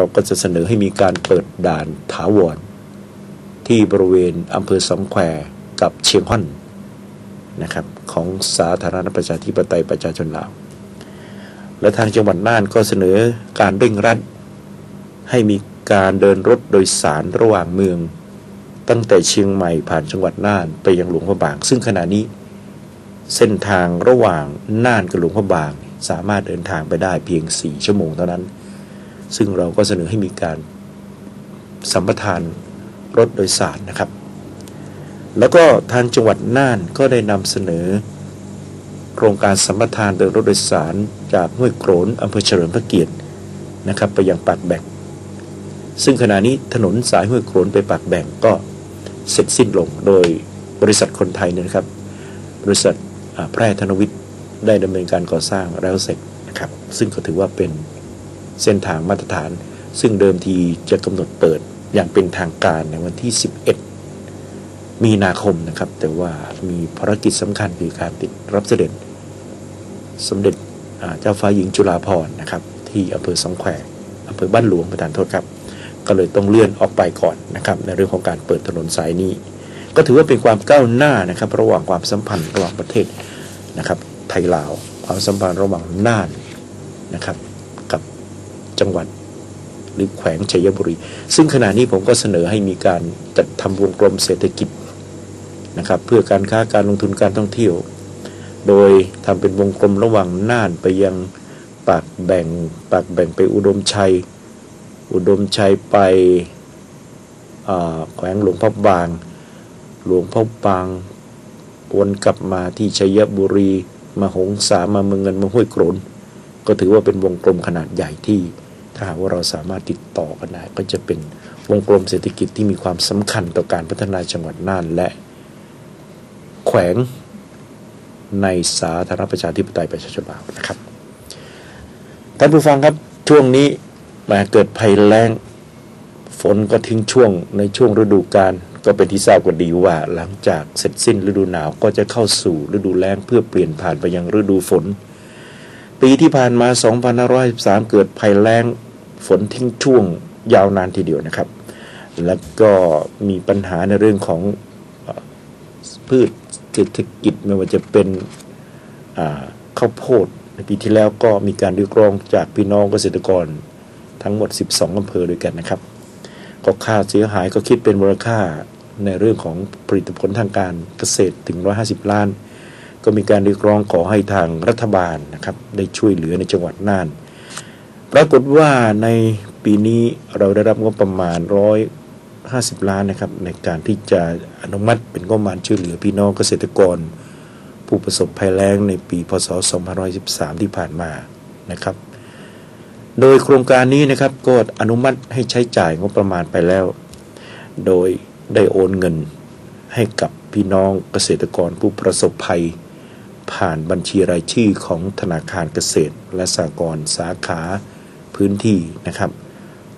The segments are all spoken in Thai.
เราก็จะเสนอให้มีการเปิดด่านถาวร ที่บริเวณอำเภอสองแควกับเชียงฮ่อนนะครับของสาธารณประชาธิปไตยประชาชนลาว และทางจังหวัดน่านก็เสนอการเร่งรัด ให้มีการเดินรถโดยสารระหว่างเมือง ตั้งแต่เชียงใหม่ผ่านจังหวัดน่านไปยังหลวงพระบาง ซึ่งขณะนี้ เส้นทางระหว่างน่านกับหลวงพระบาง สามารถเดินทางไปได้เพียง 4 ชั่วโมงเท่านั้น ซึ่งเราก็เสนอให้มีการสัมปทานรถโดยสารนะครับ แล้วก็ทางจังหวัดน่านก็ได้นำเสนอ โครงการสัมปทานเดินรถโดยสารจากห้วยโกรนอำเภอเฉลิมพระเกียรตินะครับ ไปยังปากแบ่ง ซึ่งขณะนี้ถนนสายห้วยโกรนไปปากแบ่งก็เสร็จสิ้นลงโดยบริษัทคนไทยเนี่ยนะครับ บริษัทแพร่ธนวิทย์ได้ดำเนินการก่อสร้างแล้วเสร็จนะครับ ซึ่งก็ถือว่าเป็น เส้นทางมาตรฐาน ซึ่งเดิมทีจะกำหนดเปิดอย่างเป็นทางการในวันที่ 11 มีนาคมนะครับ แต่ว่ามีภารกิจสำคัญคือการติดรับเสด็จ สมเด็จเจ้าฟ้าหญิงจุฬาภรณ์นะครับ ที่อำเภอสองแควอำเภอบ้านหลวงประธานโทษครับ ก็เลยต้องเลื่อนออกไปก่อนนะครับ ในเรื่องของการเปิดถนนสายนี้ ก็ถือว่าเป็นความก้าวหน้านะครับ ระหว่างความสัมพันธ์ระหว่างประเทศนะครับ ไทยลาว ความสัมพันธ์ระหว่างน่านนะครับ จังหวัด หรือแขวงชัยบุรี ซึ่งขณะนี้ผมก็เสนอให้มีการจัดทำวงกลมเศรษฐกิจนะครับ เพื่อการค้าการลงทุนการท่องเที่ยว โดยทำเป็นวงกลมระหว่างน่านไปยังปากแบ่งปากแบ่งไปอุดมชัย อุดมชัยไปแขวงหลวงพ่อบาง หลวงพ่อบางวนกลับมาที่ชัยบุรี มาหงสามาเมืองเงินมาห้วยโกรนก็ถือว่าเป็นวงกลมขนาดใหญ่ที่ ถ้าหากว่าเราสามารถติดต่อกันได้ก็จะเป็นวงกลมเศรษฐกิจที่มีความสำคัญต่อการพัฒนาจังหวัดน่านและ แขวงในสาธารณประชาธิปไตยประชาชนลาวนะครับท่านผู้ฟังครับช่วงนี้มาเกิดภัยแล้งฝนก็ทิ้งช่วงในช่วงฤดูกาลก็เป็นที่ทราบกันดีว่าหลังจากเสร็จสิ้นฤดูหนาวก็จะเข้าสู่ฤดูแล้งเพื่อเปลี่ยนผ่านไปยังฤดูฝน ปีที่ผ่านมา 2513 เกิดภัยแล้งฝนทิ้งช่วงยาวนานทีเดียวนะครับ แล้วก็มีปัญหาในเรื่องของอพืชเศรษฐกิจไม่ว่าจะเป็นข้าวโพดในปีที่แล้วก็มีการเรียกร้องจากพี่น้องเกษตรกรทั้งหมด 12อำเภอด้วยกันนะครับ ก็ค่าเสียหายก็คิดเป็นมูลค่าในเรื่องของผลิตผลทางการเกษตรถึง 150 ล้าน ก็มีการเรียกร้องขอให้ทางรัฐบาลนะครับได้ช่วยเหลือในจังหวัดน่าน ปรากฏว่าในปีนี้เราได้รับงบประมาณ150ล้านนะครับในการที่จะอนุมัติเป็นงบประมาณช่วยเหลือพี่น้องเกษตรกร ผู้ประสบภัยแล้งในปีพศ 2513 ที่ผ่านมานะครับ โดยโครงการนี้นะครับก็อนุมัติให้ใช้จ่ายงบประมาณไปแล้ว โดยได้โอนเงินให้กับพี่น้องเกษตรกรผู้ประสบภัย ผ่านบัญชีรายชื่อของธนาคารเกษตร และสหกรณ์สาขาพื้นที่นะครับ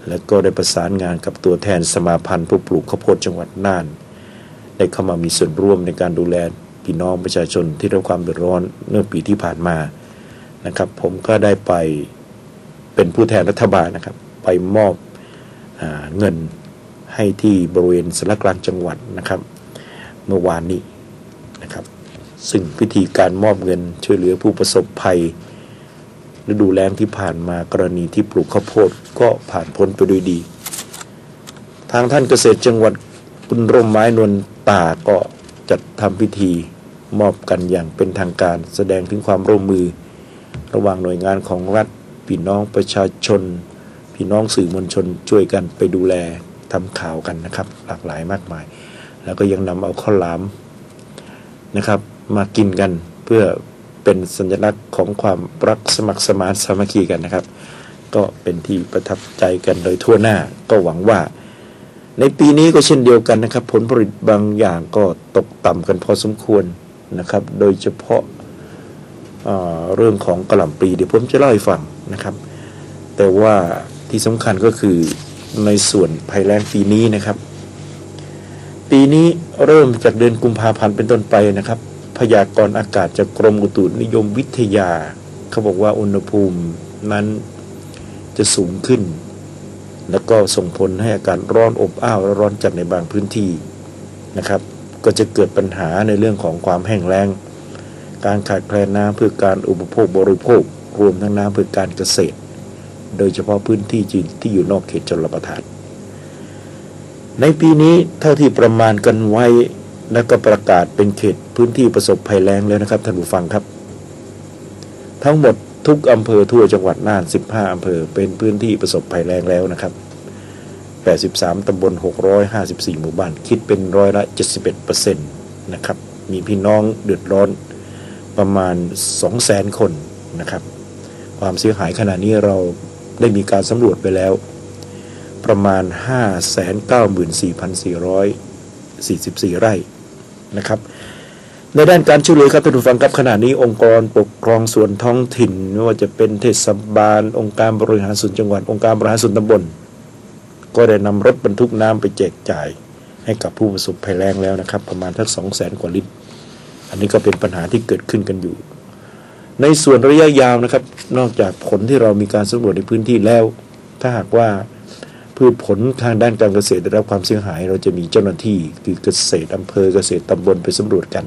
แล้วก็ได้ประสานงานกับตัวแทนสมาพันธ์ผู้ปลูกข้าวโพดจังหวัดน่าน ได้เข้ามามีส่วนร่วมในการดูแลพี่น้องประชาชนที่ได้รับความเดือดร้อนเมื่อปีที่ผ่านมานะครับ ผมก็ได้ไปเป็นผู้แทนรัฐบาลนะครับ ไปมอบอเงินให้ที่บริเวณสารกลางจังหวัดนะครับ เมื่อวานนี้นะครับ ซึ่งพิธีการมอบเงินช่วยเหลือผู้ประสบภัยฤดูแล้งที่ผ่านมากรณีที่ปลูกข้าวโพดก็ผ่านพ้นไปด้วยดี ทางท่านเกษตรจังหวัดบุญร่มไม้นวลตาก็จัดทำพิธีมอบกันอย่างเป็นทางการแสดงถึงความร่วมมือ ระหว่างหน่วยงานของรัฐพี่น้องประชาชน พี่น้องสื่อมวลชนช่วยกันไปดูแลทำข่าวกันนะครับ หลากหลายมากมาย แล้วก็ยังนำเอาข้าวหลามนะครับ มากินกัน เพื่อเป็นสัญลักษณ์ของความรักสมัครสมานสามัคคีกันนะครับ ก็เป็นที่ประทับใจกันโดยทั่วหน้าก็หวังว่า ในปีนี้ก็เช่นเดียวกันนะครับ ผลผลิตบางอย่างก็ตกต่ำกันพอสมควรนะครับ โดยเฉพาะเอ่อเรื่องของกระหล่ำปลีเดี๋ยวผมจะเล่าให้ฟังนะครับ แต่ว่าที่สำคัญก็คือในส่วนภัยแล้งปีนี้นะครับ ปีนี้เริ่มจากเดือนกุมภาพันธ์เป็นต้นไปนะครับ พยากรณ์อากาศจากกรมอุตุนิยมวิทยา เขาบอกว่าอุณหภูมินั้นจะสูงขึ้น แล้วก็ส่งผลให้อากาศร้อนอบอ้าวและร้อนจัดในบางพื้นที่นะครับ ก็จะเกิดปัญหาในเรื่องของความแห้งแล้ง การขาดแคลนน้ำเพื่อการอุปโภคบริโภค รวมทั้งน้ำเพื่อการเกษตร โดยเฉพาะพื้นที่จีนที่อยู่นอกเขตชลประทาน ในปีนี้เท่าที่ประมาณกันไว้แล้วก็ประกาศเป็นเขต พื้นที่ประสบภัยแล้งแล้วนะครับท่านผู้ฟังครับ ทั้งหมดทุกอำเภอทั่วจังหวัดน่าน 15 อำเภอเป็นพื้นที่ประสบภัยแล้งแล้วนะครับ 83 ตำบล 654 หมู่บ้าน คิดเป็นร้อยละ 71%นะครับ มีพี่น้องเดือดร้อนประมาณ 200,000 คนนะครับ ความเสียหายขณะนี้เราได้มีการสำรวจไปแล้ว ประมาณ 594,444 ไร่นะครับ ในด้านการช่วยเหลือครับท่านผู้ฟังครับขณะนี้องค์กรปกครองส่วนท้องถิ่นไม่ว่าจะเป็นเทศบาล องค์การบริหารส่วนจังหวัดองค์การบริหารส่วนตำบล ก็ได้นำรถบรรทุกน้ำไปแจกจ่าย ให้กับผู้ประสบภัยแล้งแล้วนะครับ ประมาณทักสองแสนกว่าลิตร อันนี้ก็เป็นปัญหาที่เกิดขึ้นกันอยู่ ในส่วนระยะยาวนะครับ นอกจากผลที่เรามีการสำรวจในพื้นที่แล้ว ถ้าหากว่าพืชผลทางด้านการเกษตรได้รับความเสียหาย เราจะมีเจ้าหน้าที่คือเกษตรอำเภอเกษตรตำบลไปสำรวจกัน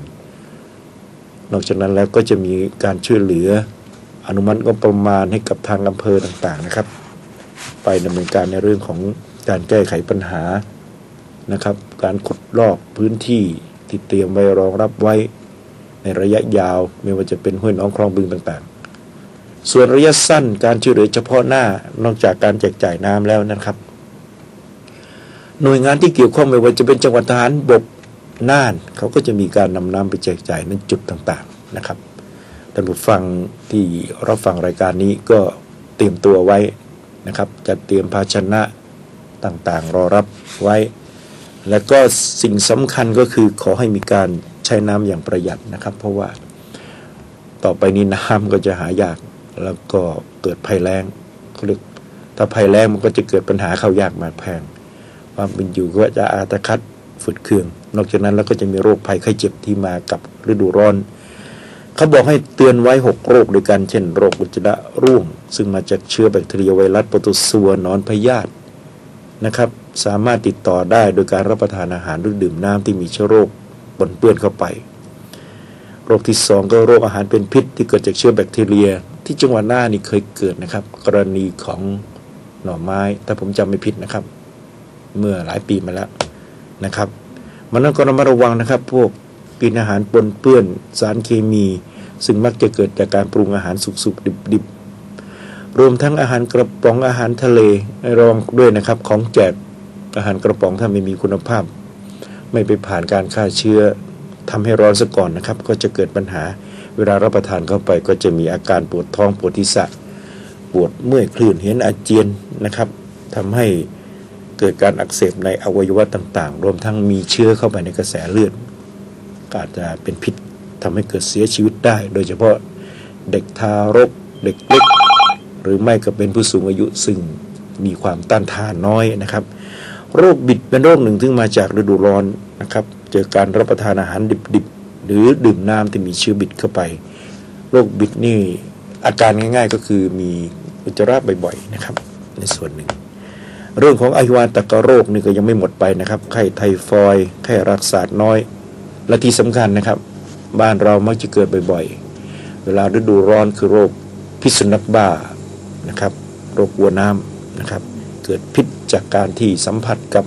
นอกจากนั้นแล้วก็จะมีการช่วยเหลืออนุมัติงบประมาณให้กับทางอำเภอต่างๆนะครับ ไปดำเนินการในเรื่องของการแก้ไขปัญหานะครับ การขุดลอกพื้นที่ที่เตรียมไว้รองรับไว้ในระยะยาวไม่ว่าจะเป็นห้วยน้องคลองบึงต่างๆ ส่วนระยะสั้นการช่วยเหลือเฉพาะหน้านอกจากการแจกจ่ายน้ำแล้วนะครับ หน่วยงานที่เกี่ยวข้องไม่ว่าจะเป็นจังหวัดทหารบก น่านเขาก็จะมีการนำน้ำไปแจกจ่ายในจุดต่างๆนะครับท่านผู้ฟังที่รับฟังรายการนี้ก็เตรียมตัวไว้นะครับจะเตรียมภาชนะต่างๆ รอรับไว้ และก็สิ่งสำคัญก็คือขอให้มีการใช้น้ำอย่างประหยัดนะครับ เพราะว่าต่อไปนี้น้ำก็จะหายากแล้วก็เกิดภัยแล้งเขาเรียกถ้าภัยแล้งมันก็จะเกิดปัญหาข้าวยากหมากแพง ความเป็นอยู่ก็จะอาตคัดฝืดเคือง นอกจากนั้นแล้วก็จะมีโรคภัยไข้เจ็บที่มากับฤดูร้อน เขาบอกให้เตือนไว้ 6 โรคด้วยกันเช่นโรคอุจจาระร่วง ซึ่งมาจากเชื้อแบคทีเรียไวรัสโปรโตซัวนอนพยาธินะครับสามารถติดต่อได้โดยการรับประทานอาหารหรือดื่มน้ำที่มีเชื้อโรคปนเปื้อนเข้าไป โรคที่สองก็โรคอาหารเป็นพิษที่เกิดจากเชื้อแบคทีเรีย ที่จังหวัดน่านนี่เคยเกิดนะครับ กรณีของหน่อไม้ ถ้าผมจำไม่ผิดนะครับ เมื่อหลายปีมาแล้วนะครับ มันต้องก็ระมัดระวังนะครับ พวกกินอาหารปนเปื้อนสารเคมี ซึ่งมักจะเกิดจากการปรุงอาหารสุกๆดิบๆ รวมทั้งอาหารกระป๋องอาหารทะเลระวังด้วยนะครับ ของแจกอาหารกระป๋องถ้าไม่มีคุณภาพ ไม่ไปผ่านการฆ่าเชื้อทำให้ร้อนซะก่อนนะครับ ก็จะเกิดปัญหา เวลารับประทานเข้าไปก็จะมีอาการปวดท้องปวดทิศะปวดเมื่อยคลื่นเห็นอาเจียนนะครับทำให้ เกิดการอักเสบในอวัยวะต่างๆ รวมทั้งมีเชื้อเข้าไปในกระแสเลือดอาจจะเป็นพิษทำให้เกิดเสียชีวิตได้ โดยเฉพาะเด็กทารกเด็กเล็กหรือไม่ก็เป็นผู้สูงอายุซึ่งมีความต้านทานน้อยนะครับ โรคบิดเป็นโรคหนึ่งที่มาจากฤดูร้อนนะครับ เจอการรับประทานอาหารดิบๆ หรือดื่มน้ำที่มีเชื้อบิดเข้าไป โรคบิดนี่อาการง่าย ๆ ก็คือมีอุจจาระบ่อยๆนะครับ ในส่วนหนึ่ง เรื่องของอหิวาตกโรคนี่ก็ยังไม่หมดไปนะครับไข้ไทฟอยด์ไข้รักษาน้อย และที่สำคัญนะครับ บ้านเรามักจะเกิดบ่อยๆ เวลาฤดูร้อนคือโรคพิษสุนัขบ้านะครับ โรควัวน้ำนะครับ เกิดพิษจากการที่สัมผัสกับ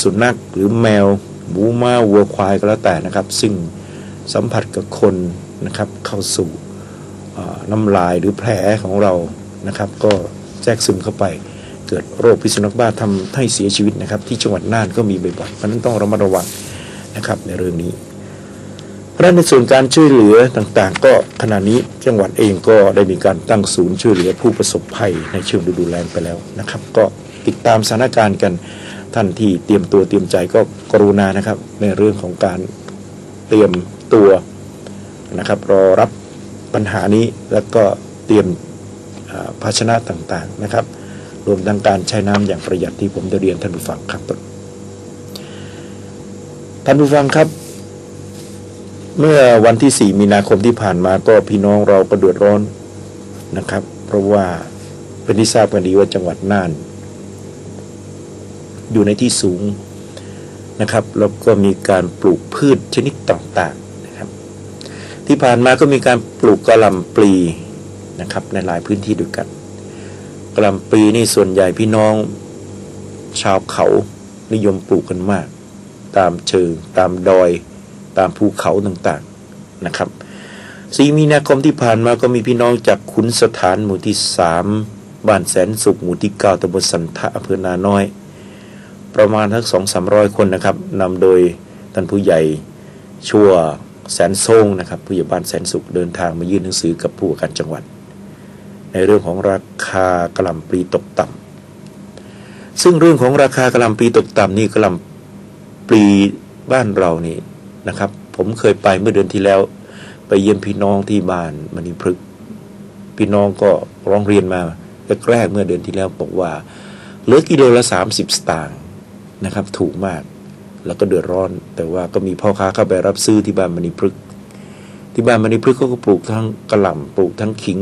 สุนัขหรือแมวหมูม้าวัวควายก็แล้วแต่นะครับ ซึ่งสัมผัสกับคนนะครับเข้าสู่น้ำลายหรือแผลของเรานะครับ ก็แทรกซึมเข้าไป เกิดโรคพิษสุนัขบ้าทำให้เสียชีวิตนะครับ ที่จังหวัดน่านก็มีบ่อยๆเพราะนั้นต้องระมัดระวังนะครับในเรื่องนี้เพราะในส่วนการช่วยเหลือต่างๆ ก็ขณะนี้จังหวัดเองก็ได้มีการตั้งศูนย์ช่วยเหลือผู้ประสบภัยในช่วงฤดูแล้งไปแล้วนะครับ ก็ติดตามสถานการณ์กันท่านที่เตรียมตัวเตรียมใจก็กรุณานะครับ ในเรื่องของการเตรียมตัวนะครับ รอรับปัญหานี้แล้วก็เตรียมภาชนะต่างๆนะครับ รวมทั้งการใช้น้ำอย่างประหยัดที่ผมจะเรียนท่านผู้ฟังครับ ท่านผู้ฟังครับ เมื่อวันที่ 4 มีนาคมที่ผ่านมาก็พี่น้องเราก็เดือดร้อนนะครับ เพราะว่าเป็นที่ทราบกันดีว่าจังหวัดน่าน อยู่ในที่สูงนะครับ แล้วก็มีการปลูกพืชชนิดต่างๆนะครับ ที่ผ่านมาก็มีการปลูกกระหล่ำปลีนะครับในหลายพื้นที่ด้วยกัน กล่ำปลีนี่ส่วนใหญ่พี่น้อง ชาวเขานิยมปลูกกันมาก ตามเชิง ตามดอย ตามภูเขาต่างๆนะครับสีมีนาคมที่ผ่านมาก็มีพี่น้องจากขุนสถานหมู่ที่สามบ้านแสนสุขหมู่ที่เก้าตำบลสันทะอำเภอนาน้อย ประมาณทั้งสองสามร้อยคนนะครับนำโดยท่านผู้ใหญ่ชั่วแสนทรงนะครับผู้ใหญ่บ้านแสนสุขเดินทางมายื่นหนังสือกับผู้ว่าการจังหวัด ในเรื่องของราคากระลำปลีตกต่ำซึ่งเรื่องของราคากระลำปลีตกต่ำนี่กระลำปลีบ้านเรานี่นะครับ ผมเคยไปเมื่อเดือนที่แล้ว ไปเยี่ยมพี่น้องที่บ้านมณีพฤกษ์พี่น้องก็ร้องเรียนมาแรกๆเมื่อเดือนที่แล้วบอกว่าเหลือกิโลละสามสิบสตางค์นะครับ ถูกมากแล้วก็เดือดร้อน แต่ว่าก็มีพ่อค้าเข้าไปรับซื้อที่บ้านมณีพฤกษ์ที่บ้านมณีพฤกษ์เขาก็ปลูกทั้งกระหล่ำปลูกทั้งขิง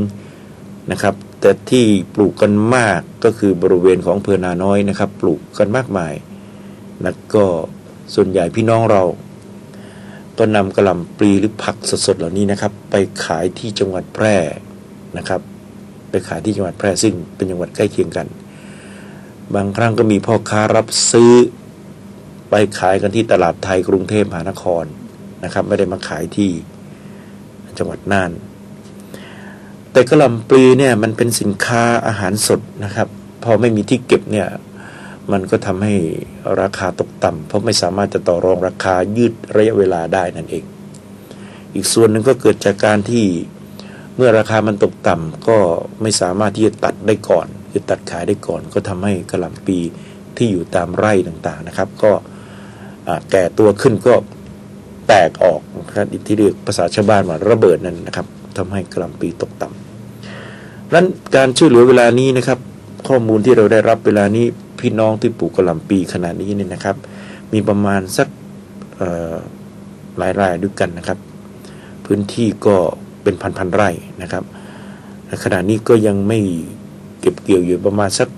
นะครับ แต่ที่ปลูกกันมากก็คือบริเวณของเพอนาน้อยนะครับ ปลูกกันมากมายแล้วก็ส่วนใหญ่พี่น้องเรา ก็นำกระลำปลีหรือผักสดๆเหล่านี้นะครับ ไปขายที่จังหวัดแพร่นะครับ ไปขายที่จังหวัดแพร่ซึ่งเป็นจังหวัดใกล้เคียงกัน บางครั้งก็มีพ่อค้ารับซื้อ ไปขายกันที่ตลาดไทยกรุงเทพมหานครนะครับ ไม่ได้มาขายที่จังหวัดน่าน แต่กระลำปลีเนี่ยมันเป็นสินค้าอาหารสดนะครับ พอไม่มีที่เก็บเนี่ยมันก็ทำให้ราคาตกต่ำเพราะไม่สามารถจะต่อรองราคายืดระยะเวลาได้นั่นเอง อีกส่วนหนึ่งก็เกิดจากการที่เมื่อราคามันตกต่ำก็ไม่สามารถที่จะตัดได้ก่อนคือตัดขายได้ก่อน ก็ทำให้กระหล่ำปีที่อยู่ตามไร่ต่างๆนะครับ ก็แก่ตัวขึ้นก็แตกออกนะครับที่เรียกภาษาชาวบ้านว่าระเบิดนั่นนะครับทำให้กระหล่ำปีตกต่ำ นั้นการช่วยเหลือเวลานี้นะครับ ข้อมูลที่เราได้รับเวลานี้พี่น้องที่ปลูกกระหล่ำปีขนาดนี้เนี่ยนะครับ มีประมาณสักหลายรายด้วยกันนะครับ พื้นที่ก็เป็นพันๆไร่นะครับขณะนี้ก็ยังไม่เก็บเกี่ยวอยู่ประมาณสัก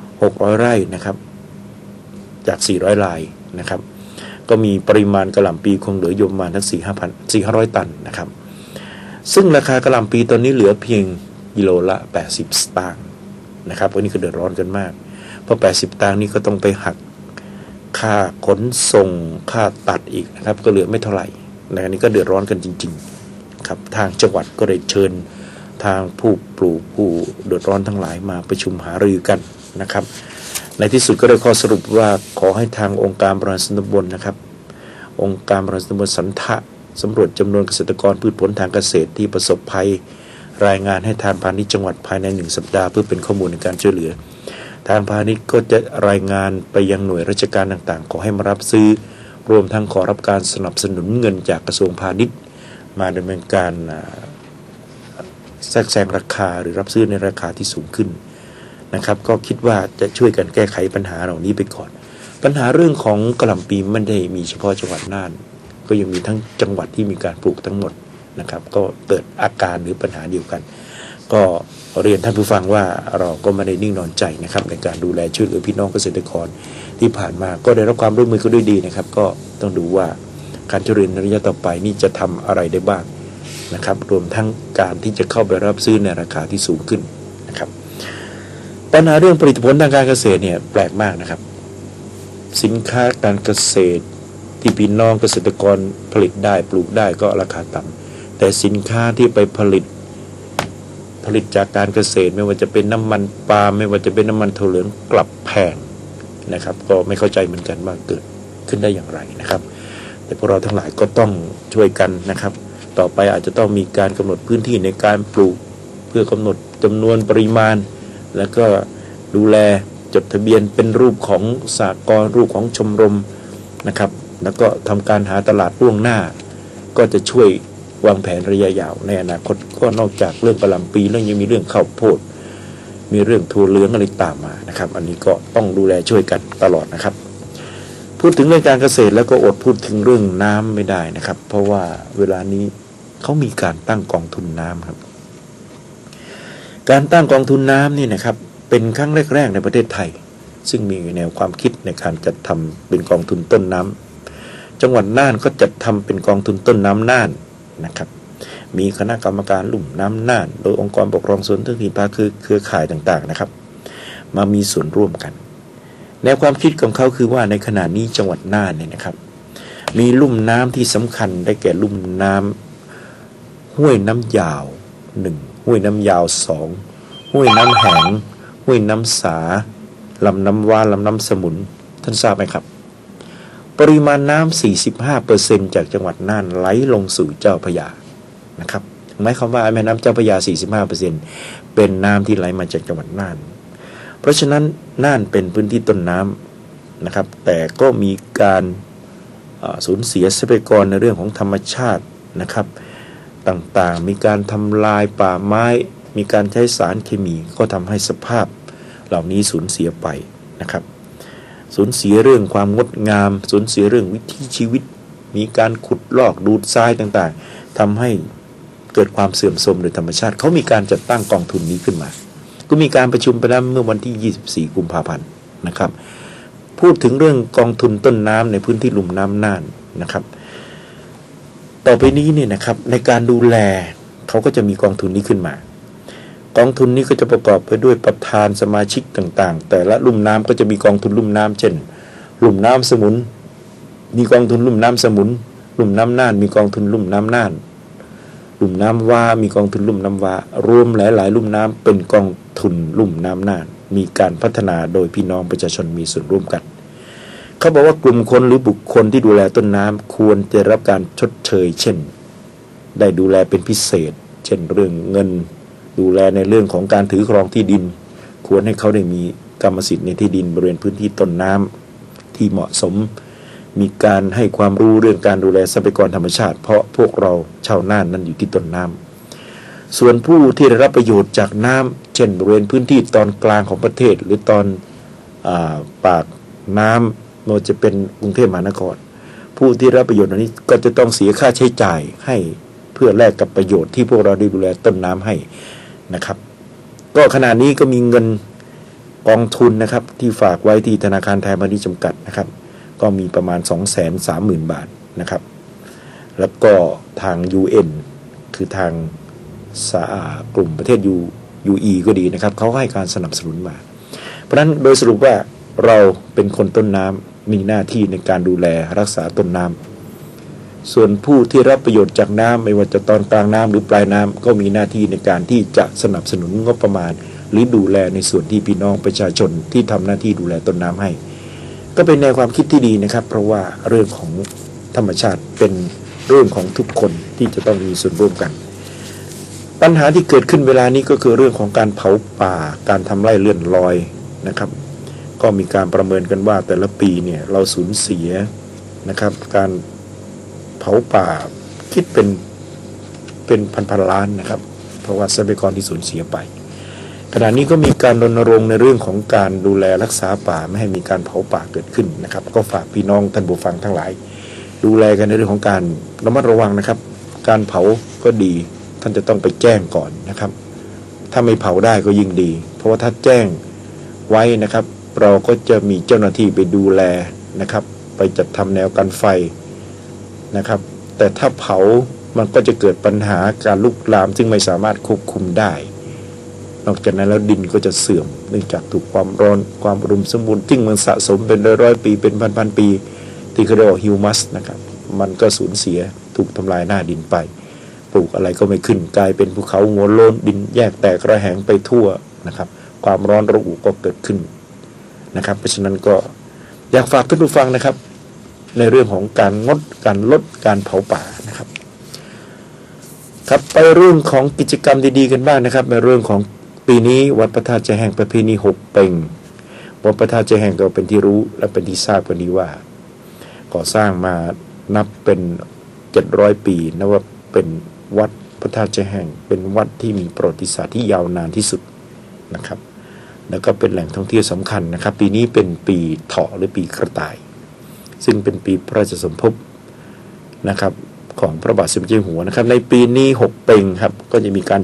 600 ไร่นะครับ จาก 400รายนะครับ ก็มีปริมาณกระหล่ำปีคงเหลืออยู่ประมาณทั้งสี่ห้าพันสี่ห้าร้อยตันนะครับ ซึ่งราคากระหล่ำปีตอนนี้เหลือเพียง กิโลละ 80 สตางค์นะครับวันนี้ก็เดือดร้อนกันมาก เพราะ 80 ตังค์นี้ก็ต้องไปหักค่าขนส่งค่าตัดอีกนะครับ ก็เหลือไม่เท่าไหร่ในอันนี้ก็เดือดร้อนกันจริง ๆ ครับ ทางจังหวัดก็ได้เชิญทางผู้ปลูกผู้เดือดร้อนทั้งหลายมาประชุมหารือกันนะครับ ในที่สุดก็ได้ข้อสรุปว่าขอให้ทางองค์การบริหารส่วนตำบลนะครับ องค์การบริหารส่วนตำบลสันทะสำรวจจำนวนเกษตรกรพืชผลทางเกษตรที่ประสบภัย รายงานให้ทางพาณิชย์จังหวัดภายในหนึ่งสัปดาห์เพื่อเป็นข้อมูลในการช่วยเหลือ ทางพาณิชย์ก็จะรายงานไปยังหน่วยราชการต่างๆ ขอให้มารับซื้อ รวมทั้งขอรับการสนับสนุนเงินจากกระทรวงพาณิชย์ มาดำเนินการแทรกแซงราคาหรือรับซื้อในราคาที่สูงขึ้นนะครับ ก็คิดว่าจะช่วยกันแก้ไขปัญหาเหล่านี้ไปก่อน ปัญหาเรื่องของกระหล่ำปีไม่ได้มีเฉพาะจังหวัดน่าน ก็ยังมีทั้งจังหวัดที่มีการปลูกทั้งหมด นะครับ ก็เกิดอาการหรือปัญหาเดียวกัน ก็เรียนท่านผู้ฟังว่าเราก็ไม่ได้นิ่งนอนใจนะครับ ในการดูแลช่วยเหลือพี่น้องเกษตรกรที่ผ่านมาก็ได้รับความร่วมมือก็ด้วยดีนะครับ ก็ต้องดูว่าการช่วยเหลือนระยะต่อไปนี่จะทำอะไรได้บ้างนะครับ รวมทั้งการที่จะเข้าไปรับซื้อในราคาที่สูงขึ้นนะครับ ปัญหาเรื่องผลิตผลทางการเกษตรเนี่ยแปลกมากนะครับ สินค้าการเกษตรที่พี่น้องเกษตรกรผลิตได้ปลูกได้ก็ราคาต่ำ แต่สินค้าที่ไปผลิต ผลิตจากการเกษตร ไม่ว่าจะเป็นน้ำมันปาล์มไม่ว่าจะเป็นน้ำมันถั่วเหลืองกลับแพงนะครับ ก็ไม่เข้าใจเหมือนกันว่าเกิดขึ้นได้อย่างไรนะครับ แต่พวกเราทั้งหลายก็ต้องช่วยกันนะครับ ต่อไปอาจจะต้องมีการกำหนดพื้นที่ในการปลูก เพื่อกำหนดจำนวนปริมาณ แล้วก็ดูแลจดทะเบียนเป็นรูปของสากลรูปของชมรมนะครับ แล้วก็ทำการหาตลาดล่วงหน้า ก็จะช่วย วางแผนระยะยาวในอนาคตก็นอกจากเรื่องกระลำปีแล้วยังมีเรื่องข้าวโพด มีเรื่องทัวเลื้องอะไรตามมานะครับ อันนี้ก็ต้องดูแลช่วยกันตลอดนะครับ พูดถึงเรื่องการเกษตรแล้วก็อดพูดถึงเรื่องน้ำไม่ได้นะครับ เพราะว่าเวลานี้เขามีการตั้งกองทุนน้ำครับ การตั้งกองทุนน้ำนี่นะครับ เป็นครั้งแรกๆในประเทศไทย ซึ่งมีแนวความคิดในการจัดทำเป็นกองทุนต้นน้ำจังหวัดน่านก็จัดทำเป็นกองทุนต้นน้ำน่าน นะครับ มีคณะกรรมการลุ่มน้ำน่าน โดยองค์กรปกครองส่วนท้องถิ่นภาคือเครือข่ายต่างๆนะครับ มามีส่วนร่วมกัน แนวความคิดของเขาคือว่าในขณะนี้จังหวัดน่านเนี่ยนะครับ มีลุ่มน้ำที่สำคัญได้แก่ลุ่มน้ำห้วยน้ำยาวหนึ่งห้วยน้ำยาวสองห้วยน้ำแหงห้วยน้ำสาลำน้ำวาลำน้ำสมุนท่านทราบไหมครับ ปริมาณน้ำ45%จากจังหวัดน่านไหลลงสู่เจ้าพระยานะครับหมายความว่าแม่น้ำเจ้าพระยา 45%เป็นน้ำที่ไหลมาจากจังหวัดน่าน เพราะฉะนั้นน่านเป็นพื้นที่ต้นน้ำนะครับ แต่ก็มีการสูญเสียทรัพยากรในเรื่องของธรรมชาตินะครับ ต่างๆ มีการทำลายป่าไม้ มีการใช้สารเคมีก็ทำให้สภาพเหล่านี้สูญเสียไปนะครับ สูญเสียเรื่องความงดงาม สูญเสียเรื่องวิถีชีวิต มีการขุดลอกดูดทรายต่างๆทำให้เกิดความเสื่อมโทรมโดยธรรมชาติ เขามีการจัดตั้งกองทุนนี้ขึ้นมา ก็มีการประชุมไปแล้วเมื่อวันที่ 24 กุมภาพันธ์นะครับ พูดถึงเรื่องกองทุนต้นน้ำในพื้นที่ลุ่มน้ำน่านนะครับ ต่อไปนี้เนี่ยนะครับในการดูแลเขาก็จะมีกองทุนนี้ขึ้นมา กองทุนนี้ก็จะประกอบไปด้วยประธานสมาชิกต่าง ๆ แต่ละลุ่มน้ำก็จะมีกองทุนลุ่มน้ำเช่น ลุ่มน้ำสมุน มีกองทุนลุ่มน้ำสมุน ลุ่มน้ำน่าน มีกองทุนลุ่มน้ำน่าน ลุ่มน้ำว่ามีกองทุนลุ่มน้ำว่ารวมหลาย ๆ ลุ่มน้ำเป็นกองทุนลุ่มน้ำน่าน มีการพัฒนาโดยพี่น้องประชาชนมีส่วนร่วมกันเขาบอกว่ากลุ่มคนหรือบุคคลที่ดูแลต้นน้ำควรจะรับการชดเชย เช่น ได้ดูแลเป็นพิเศษ เช่น เรื่องเงิน ดูแลในเรื่องของการถือครองที่ดิน ควรให้เขาได้มีกรรมสิทธิ์ในที่ดินบริเวณพื้นที่ต้นน้ำที่เหมาะสม มีการให้ความรู้เรื่องการดูแลทรัพยากรธรรมชาติ เพราะพวกเราชาวน่านนั้นอยู่ที่ต้นน้ำส่วนผู้ที่ได้รับประโยชน์จากน้ำเช่นบริเวณพื้นที่ตอนกลางของประเทศ หรือตอนอปากน้ำโนจะเป็นกรุงเทพมหานครผู้ที่รับประโยชน์นี้ก็จะต้องเสียค่าใช้จ่ายให้เพื่อแลกกับประโยชน์ที่พวกเราได้ดูแลต้นน้ำให้ นะครับ ก็ขณะนี้ก็มีเงินกองทุนนะครับ ที่ฝากไว้ที่ธนาคารไทยพาณิชย์จำกัดนะครับ ก็มีประมาณ 2 3 0 0 0 0 บาทนะครับ แล้วก็ทาง UN คือทางสากลุ่มประเทศยูยูอีก็ดีนะครับเขาให้การสนับสนุนมา เพราะฉะนั้นโดยสรุปว่าเราเป็นคนต้นน้ำมีหน้าที่ในการดูแลรักษาต้นน้ำ ส่วนผู้ที่รับประโยชน์จากน้ำไม่ว่าจะตอนกลางน้ำหรือปลายน้ำก็มีหน้าที่ในการที่จะสนับสนุนงบประมาณ หรือดูแลในส่วนที่พี่น้องประชาชนที่ทำหน้าที่ดูแลต้นน้ำให้ ก็เป็นแนวความคิดที่ดีนะครับ เพราะว่าเรื่องของธรรมชาติเป็นเรื่องของทุกคนที่จะต้องมีส่วนร่วมกัน ปัญหาที่เกิดขึ้นเวลานี้ก็คือเรื่องของการเผาป่า การทำไร่เลื่อนลอยนะครับ ก็มีการประเมินกันว่าแต่ละปีเนี่ยเราสูญเสียนะครับ การ เผาป่าคิดเป็นเป็นพันพันล้านนะครับ เพราะว่าทรัพยากรที่สูญเสียไป ขณะนี้ก็มีการรณรงค์ในเรื่องของการดูแลรักษาป่าไม่ให้มีการเผาป่าเกิดขึ้นนะครับ ก็ฝากพี่น้องท่านผู้ฟังทั้งหลาย ดูแลกันในเรื่องของการระมัดระวังนะครับ การเผาก็ดีท่านจะต้องไปแจ้งก่อนนะครับ ถ้าไม่เผาได้ก็ยิ่งดี เพราะว่าถ้าแจ้งไว้นะครับ เราก็จะมีเจ้าหน้าที่ไปดูแลนะครับ ไปจัดทำแนวกันไฟ นะครับ แต่ถ้าเผามันก็จะเกิดปัญหาการลุกลาม ซึ่งไม่สามารถควบคุมได้ นอกจากนั้นแล้วดินก็จะเสื่อมเนื่องจากถูกความร้อนความรุมสมบูรณ์ซึ่งมันสะสมเป็นร้อยร้อยปีเป็นพันพันปี ที่เขาเรียกว่าฮิวมัสนะครับ มันก็สูญเสียถูกทำลายหน้าดินไป ปลูกอะไรก็ไม่ขึ้นกลายเป็นภูเขาหัวโลนดินแยกแตกระแหงไปทั่วนะครับ ความร้อนระอุก็เกิดขึ้นนะครับ เพราะฉะนั้นก็อยากฝากท่านผู้ฟังนะครับ ในเรื่องของการงดการลดการเผาป่านะครับ ครับไปเรื่องของกิจกรรมดีๆกันบ้างนะครับ ในเรื่องของปีนี้วัดพระธาตุใจแห่งประเพณีหกเป่งวัดพระธาตุใจแห่งก็เป็นที่รู้และเป็นที่ทราบกันดีว่า ก่อสร้างมานับเป็นเจ็ดร้อยปีนะว่าเป็นวัดพระธาตุใจแห่งเป็นวัดที่มีประวัติศาสตร์ที่ยาวนานที่สุดนะครับแล้วก็เป็นแหล่งท่องเที่ยวสำคัญนะครับ ปีนี้เป็นปีเถาะหรือปีกระต่าย ซึ่งเป็นปีพระราชสมภพนะครับของพระบาทสมเด็จหัวนะครับ ในปีนี้หกเป่งครับ ก็จะมีการ